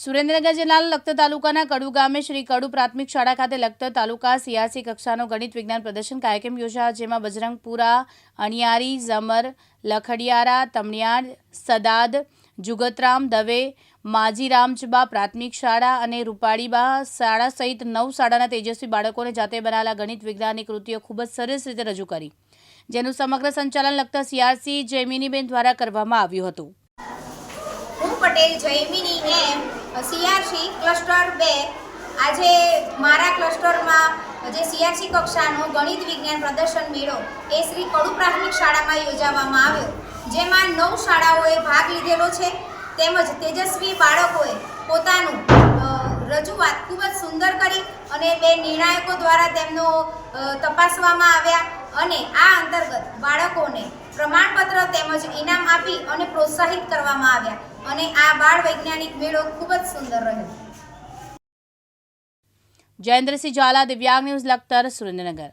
સુરેન્દ્રનગર જિલ્લાના લખતર તાલુકાના કડુ ગામે શ્રી કડુ પ્રાથમિક શાળા ખાતે લખતર તાલુકા સીઆરસી કક્ષાનો ગણિત વિજ્ઞાન પ્રદર્શન કાર્યક્રમ યોજાયો, જેમાં બજરંગપુરા, અણિયારી, ઝમર, લખડિયારા, તમણિયાર, સદાદ, જુગતરામ, દવે, માજીરામચબા પ્રાથમિક શાળા અને રૂપાળીબા શાળા સહિત નવ શાળાના તેજસ્વી બાળકોને જાતે બનાવેલા ગણિત વિજ્ઞાનની કૃતિઓ ખૂબ જ સરસ રીતે રજૂ કરી, જેનું સમગ્ર સંચાલન લખતા સીઆરસી જૈમિનીબેન દ્વારા કરવામાં આવ્યું હતું. હું Patel Jaymini M CRC cluster બે. આજે મારા ક્લસ્ટરમાં જે સીઆરસી કક્ષાનો ગણિત વિજ્ઞાન પ્રદર્શન મેળો એ શ્રી કડુ પ્રાથમિક શાળામાં યોજાવામાં આવ્યો. જેમાં નવ શાળાઓએ ભાગ લીધેલો છે. તેમજ તેજસ્વી બાળકોએ પોતાનું રજૂઆત ખૂબ જ સુંદર કરી અને બે નિર્ણાયકો દ્વારા તેમનો તપાસવામાં આવ્યા. અને આ અંતર્ગત બાળકોને પ્રમાણપત્ર તેમજ ઇનામ આપી અને પ્રોત્સાહિત કરવામાં આવ્યા અને આ બાળ વૈજ્ઞાનિક મેળો ખૂબ જ સુંદર રહ્યો. જયેન્દ્રસિંહ ઝાલા દિવ્યાંગ ન્યૂઝ લખતર સુરેન્દ્રનગર.